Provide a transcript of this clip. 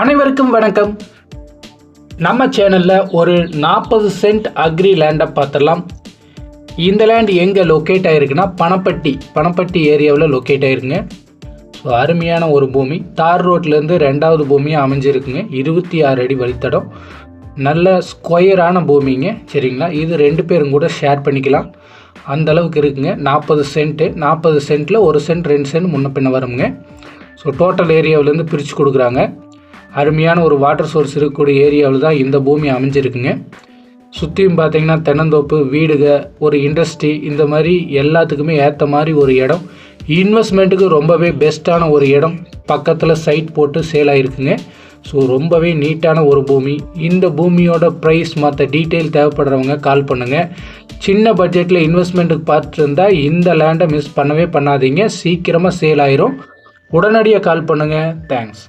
அனைவருக்கும் வணக்கம். நம்ம சேனலில் ஒரு நாற்பது சென்ட் அக்ரி லேண்டை பார்த்துடலாம் இந்த லேண்ட் எங்கே லொக்கேட் ஆகிருக்குன்னா பணப்பட்டி பணப்பட்டி ஏரியாவில் லொக்கேட் ஆகிருக்குங்க ஸோ அருமையான ஒரு பூமி. தார் ரோட்லேருந்து ரெண்டாவது பூமியாக அமைஞ்சிருக்குங்க. இருபத்தி ஆறு அடி வழித்தடம். நல்ல ஸ்கொயரான பூமிங்க. சரிங்களா? இது ரெண்டு பேரும் கூட ஷேர் பண்ணிக்கலாம். அந்த அளவுக்கு இருக்குங்க. நாற்பது சென்ட்டு நாற்பது சென்ட்டில் ஒரு சென்ட் ரெண்டு சென்ட் முன்ன பின்ன வருங்க ஸோ டோட்டல் ஏரியாவிலேருந்து பிரித்து கொடுக்குறாங்க. அருமையான ஒரு வாட்டர் சோர்ஸ் இருக்கக்கூடிய ஏரியாவில் தான் இந்த பூமி அமைஞ்சிருக்குங்க. சுற்றியும் பார்த்தீங்கன்னா தென்னந்தோப்பு வீடுக ஒரு இண்டஸ்ட்ரி இந்த மாதிரி எல்லாத்துக்குமே ஏற்ற மாதிரி ஒரு இடம். இன்வெஸ்ட்மெண்ட்டுக்கு ரொம்பவே பெஸ்ட்டான ஒரு இடம். பக்கத்தில் சைட் போட்டு சேல் ஆகிருக்குங்க ஸோ ரொம்பவே நீட்டான ஒரு பூமி. இந்த பூமியோட ப்ரைஸ் மற்ற டீட்டெயில் தேவைப்படுறவங்க கால் பண்ணுங்கள் சின்ன பட்ஜெட்டில் இன்வெஸ்ட்மெண்ட்டுக்கு பார்த்துருந்தா இந்த லேண்டை மிஸ் பண்ணவே பண்ணாதீங்க. சீக்கிரமாக சேல் ஆயிரும். உடனடியாக கால் பண்ணுங்கள் தேங்க்ஸ்